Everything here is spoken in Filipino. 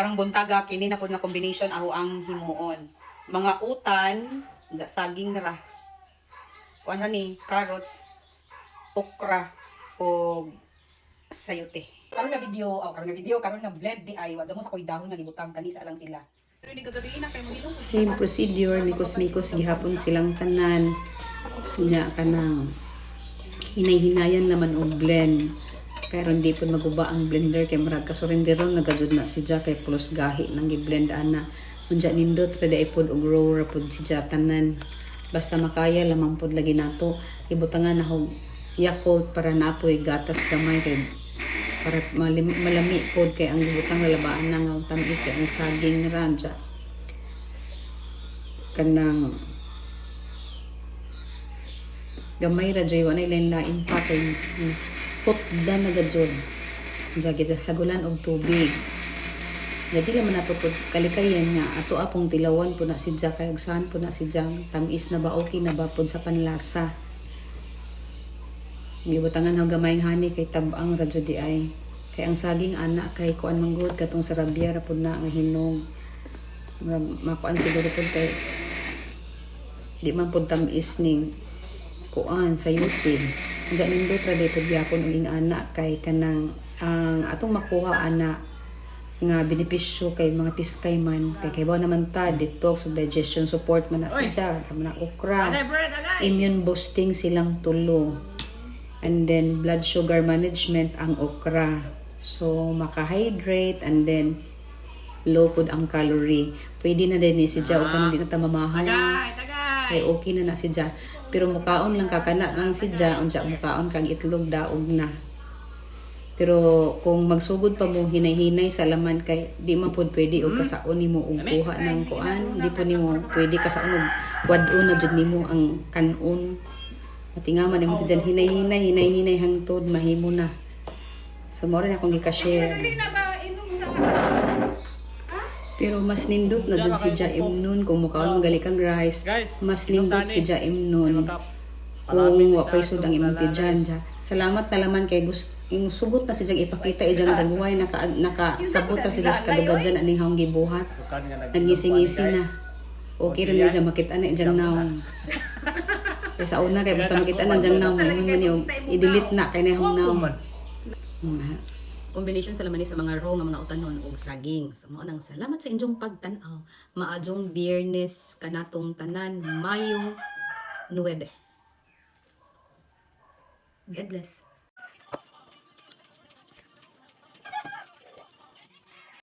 karang buntaga kini na pud nga combination aho ang himuon. Mga utan, saging ra. Kuan ni carrots, okra o sayote. Karon nga video, oh, karon nga video, karon nga blend di ay wa mo sa koy dahon nga gibutang kanisa lang sila. Pero ni gagabiin na kay mo ilong. Same procedure, mikos-mikos gihapon silang tanan. Nya kanang hinay-hinayan laman og blend. Pero hindi po maguba ang blender kay marag kasurinderon nagajud na si kay plus gahi nang gi-blend ana. Unja nindot ra dai pod og raw ra pod si tanan. Basta makaya lamang pod lagi nato ibutangan na og Yakult para napoy gatas gamay kay para malim, malami pod kay ang gibutang lalabaan na nga tamis kay ang saging ranja kanang gamay ra joy wala ilang lain pa kay mm, putda na gadzod Diya kita sagulan og tubig. Jadi laman nato pod kalikayan nga ato apong tilawan po na si Jack kay saan po na si Jack? Tamis na ba? Okay na ba pod sa panlasa? Gibutangan ang gamayng hani kay tabang ra jud di ay. Kay ang saging anak kay kuan manggod katong sa rabia ra na nga hinog. Makuan siguro pud kay di man pud tamis ning kuan sa yuti Diyan nindot ra dito gyapon uling anak kay kanang ang atong makuha ana nga benepisyo kay mga piskay man? Kay kay naman ta detox ug digestion support man na siya. Kamo na okra. Immune boosting silang tulo. And then blood sugar management ang okra. So maka-hydrate and then low pod ang calorie. Pwede na din ni si Ja og kanang di na ta mamahaw kay okay na na si Ja. Pero mukaon lang kakana ang si Ja, unsa mukaon kag itlog daog na. Pero kung magsugod pa mo hinay-hinay sa laman kay di man pud pwede og kasaon nimo og kuha ng kuan, di po nimo pwede kasaon og wad-on na jud nimo ang kanon. Matingaman nimo dyan hinay-hinay, hinay-hinay hangtod mahimo na. So mo rin akong gika-share. Pero mas nindot na dun si Jaim nun kung mukaon magali kang rice. Mas nindot si Jaim nun kung wapay sud ang imong tidyan ja. Salamat na laman kay gusto ing sugot na si Jag ipakita ijang dagway naka nakasabot ka si Dos kadugad dyan aning haong gibuhat. Nagngisi-ngisi na. Okay rin niya makita na ijang naong. Kaya sa una kay basta makita na ijang naong ingon man yung i-delete na kay na yung naong. Combination sa laman sa mga raw nga mga utanon ug saging. So mao nang salamat sa inyong pagtan-aw. Maadjong Biyernes kanatong tanan Mayo 9. God bless.